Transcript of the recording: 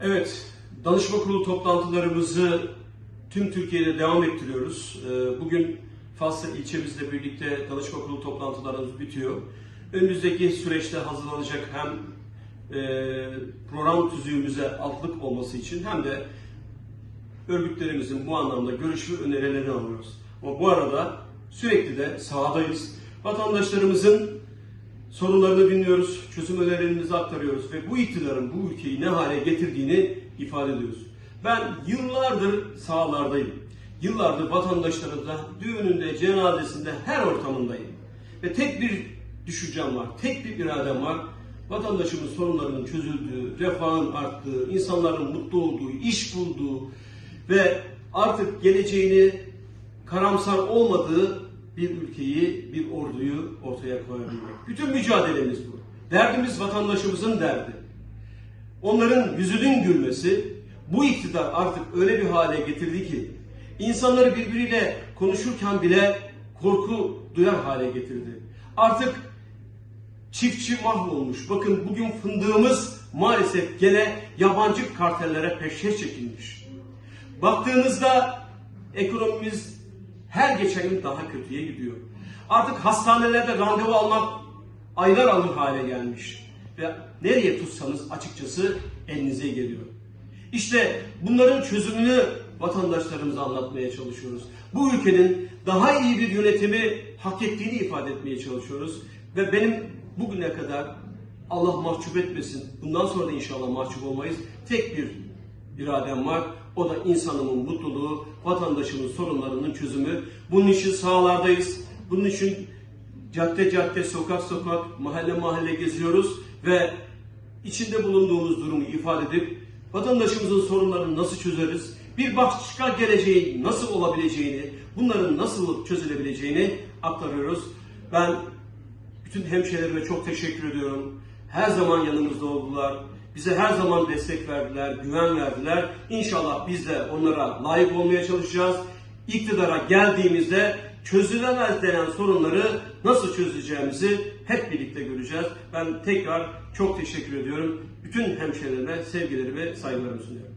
Evet, danışma kurulu toplantılarımızı tüm Türkiye'de devam ettiriyoruz. Ee, Bugün Faslı ilçemizle birlikte danışma kurulu toplantılarımız bitiyor. Önümüzdeki süreçte hazırlanacak hem e, program tüzüğümüze altlık olması için hem de örgütlerimizin bu anlamda görüş ve önerilerini alıyoruz. Ama bu arada sürekli de sahadayız. Vatandaşlarımızın sorunlarını dinliyoruz, çözüm önerilerimizi aktarıyoruz ve bu iktidarın bu ülkeyi ne hale getirdiğini ifade ediyoruz. Ben yıllardır sahalardayım. Yıllardır vatandaşlarımızla düğününde, cenazesinde, her ortamındayım. Ve tek bir düşüncem var, tek bir iradem var. Vatandaşımın sorunlarının çözüldüğü, refahın arttığı, insanların mutlu olduğu, iş bulduğu ve artık geleceğini karamsar olmadığı bir ülkeyi, bir orduyu ortaya koyabilmek. Bütün mücadelemiz bu. Derdimiz vatandaşımızın derdi. Onların yüzünün gülmesi bu iktidar artık öyle bir hale getirdi ki insanları birbiriyle konuşurken bile korku duyar hale getirdi. Artık çiftçi mahvolmuş. Bakın bugün fındığımız maalesef gene yabancı kartellere peşkeş çekilmiş. Baktığınızda ekonomimiz her geçen gün daha kötüye gidiyor. Artık hastanelerde randevu almak aylar alır hale gelmiş. Ve nereye tutsanız açıkçası elinize geliyor. İşte bunların çözümünü vatandaşlarımıza anlatmaya çalışıyoruz. Bu ülkenin daha iyi bir yönetimi hak ettiğini ifade etmeye çalışıyoruz. Ve benim bugüne kadar Allah mahcup etmesin, bundan sonra da inşallah mahcup olmayız. Tek bir iradem var. O da insanımın mutluluğu, vatandaşımın sorunlarının çözümü. Bunun için sahalardayız. Bunun için cadde cadde, sokak sokak, mahalle mahalle geziyoruz ve içinde bulunduğumuz durumu ifade edip vatandaşımızın sorunlarını nasıl çözeriz, bir başka geleceğin nasıl olabileceğini, bunların nasıl çözülebileceğini aktarıyoruz. Ben bütün hemşehrilerime çok teşekkür ediyorum. Her zaman yanımızda oldular. Bize her zaman destek verdiler, güven verdiler. İnşallah biz de onlara layık olmaya çalışacağız. İktidara geldiğimizde çözülemez denen sorunları nasıl çözeceğimizi hep birlikte göreceğiz. Ben tekrar çok teşekkür ediyorum. Bütün hemşehrilerime sevgilerimi saygılarımı sunuyorum.